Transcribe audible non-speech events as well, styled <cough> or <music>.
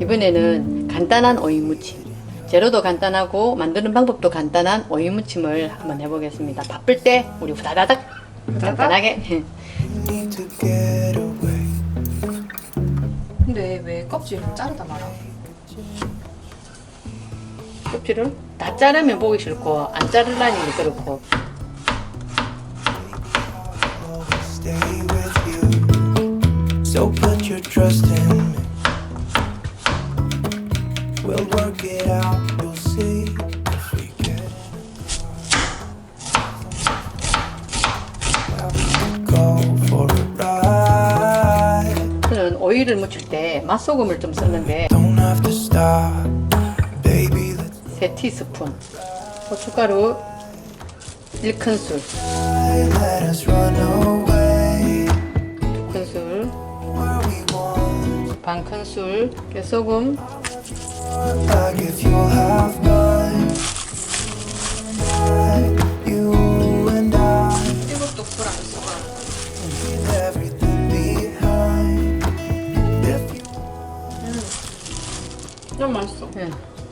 이번에는 간단한 오이무침. 재료도 간단하고 만드는 방법도 간단한 오이무침을 한번 해보겠습니다. 바쁠 때 우리 후다다닥 간단하게. <laughs> 근데 왜 껍질을 자르다 말아? 껍질을 다 자르면 보기 싫고 안 자르라니 그렇고 Stay with you. So put your trust in me. We'll work it out. You'll see if we get go for a ride. 저는 오이를 무칠 때 맛소금을 좀 썼는데 Don't have to stop, baby. Let's 세 티스푼 고춧가루 1큰술 let us run away 2큰술 where we want. 반큰술 깨소금 이것도 불안 써봐. 좀 맛있어. 예.